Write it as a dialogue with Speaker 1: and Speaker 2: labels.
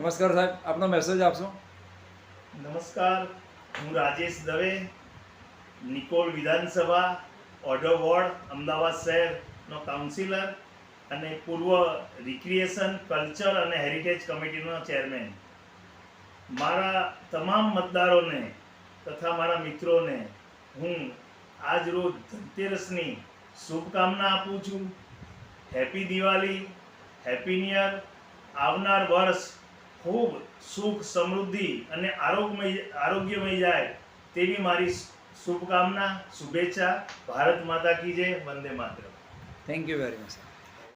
Speaker 1: નમસ્કાર સાહેબ, આપનો મેસેજ આપશો?
Speaker 2: નમસ્કાર, હું રાજેશ દવે, નિકોલ વિધાનસભા ઓઢો વોર્ડ, અમદાવાદ શહેરનો કાઉન્સિલર અને પૂર્વ રિક્રિએશન કલ્ચર અને હેરિટેજ કમિટીનો ચેરમેન મારા તમામ મતદારોને તથા મારા મિત્રોને હું આજ રોજ ધનતેરસની શુભકામના આપું છું. હેપી દિવાળી હેપી ન્યર આવનાર વર્ષ ખૂબ સુખ સમૃદ્ધિ અને આરોગ્યમય આરોગ્યમય જાય તેવી મારી શુભકામના, શુભેચ્છા. ભારત માતા કી જય, વંદે માત્ર
Speaker 1: થેન્ક યુ વેરી મચ